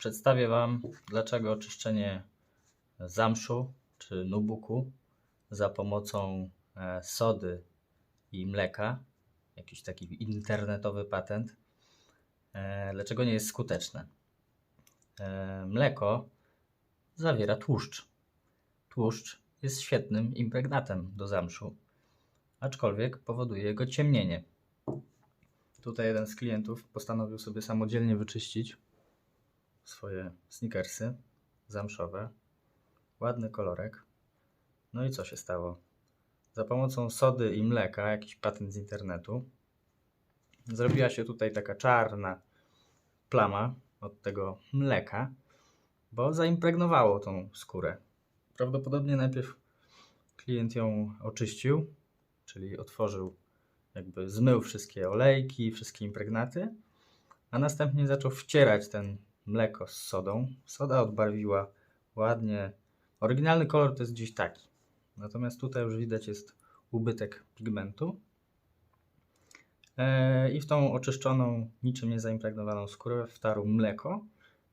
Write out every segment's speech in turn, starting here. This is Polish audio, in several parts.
Przedstawię Wam, dlaczego czyszczenie zamszu czy nubuku za pomocą e, sody i mleka, jakiś taki internetowy patent, e, dlaczego nie jest skuteczne. E, Mleko zawiera tłuszcz. Tłuszcz jest świetnym impregnatem do zamszu, aczkolwiek powoduje jego ciemnienie. Tutaj jeden z klientów postanowił sobie samodzielnie wyczyścić swoje sneakersy zamszowe. Ładny kolorek. No i co się stało? Za pomocą sody i mleka, jakiś patent z internetu, zrobiła się tutaj taka czarna plama od tego mleka, bo zaimpregnowało tą skórę. Prawdopodobnie najpierw klient ją oczyścił, czyli otworzył, jakby zmył wszystkie olejki, wszystkie impregnaty, a następnie zaczął wcierać ten mleko z sodą. Soda odbarwiła ładnie. Oryginalny kolor to jest gdzieś taki. Natomiast tutaj już widać jest ubytek pigmentu. E, I w tą oczyszczoną, niczym nie zaimpregnowaną skórę wtarł mleko,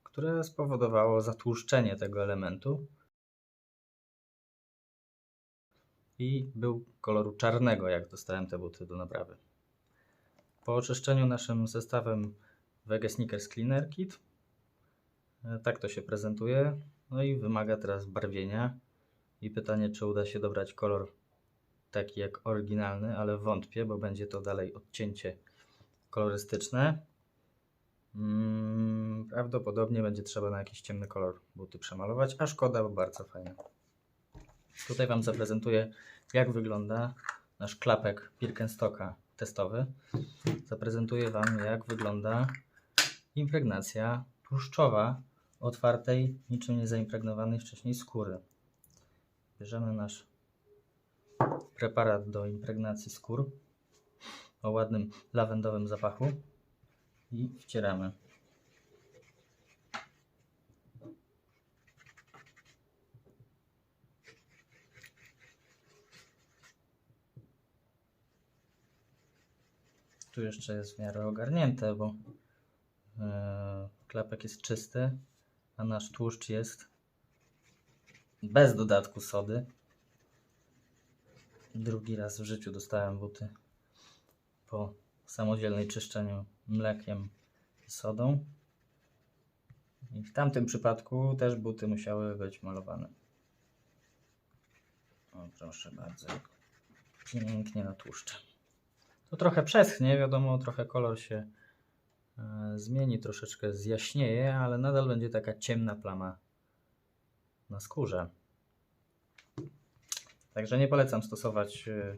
które spowodowało zatłuszczenie tego elementu. I był koloru czarnego, jak dostałem te buty do naprawy. Po oczyszczeniu naszym zestawem Wege Sneakers Cleaner Kit Tak to się prezentuje. No i wymaga teraz barwienia. I pytanie, czy uda się dobrać kolor taki jak oryginalny, ale wątpię, bo będzie to dalej odcięcie kolorystyczne. Mm, prawdopodobnie będzie trzeba na jakiś ciemny kolor buty przemalować, a szkoda, bo bardzo fajne. Tutaj Wam zaprezentuję, jak wygląda nasz klapek Birkenstocka testowy. Zaprezentuję Wam, jak wygląda impregnacja tłuszczowa otwartej, niczym nie zaimpregnowanej wcześniej skóry. Bierzemy nasz preparat do impregnacji skór o ładnym lawendowym zapachu i wcieramy. Tu jeszcze jest w miarę ogarnięte, bo e, klapek jest czysty, a nasz tłuszcz jest bez dodatku sody. Drugi raz w życiu dostałem buty po samodzielnej czyszczeniu mlekiem i sodą. I w tamtym przypadku też buty musiały być malowane. O, proszę bardzo, pięknie na tłuszcze. To trochę przeschnie, wiadomo, trochę kolor się zmieni, troszeczkę zjaśnieje, ale nadal będzie taka ciemna plama na skórze. Także nie polecam stosować e,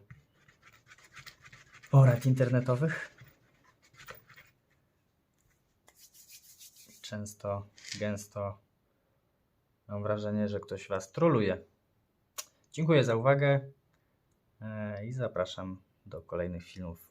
porad internetowych. Często, gęsto mam wrażenie, że ktoś Was troluje. Dziękuję za uwagę e, i zapraszam do kolejnych filmów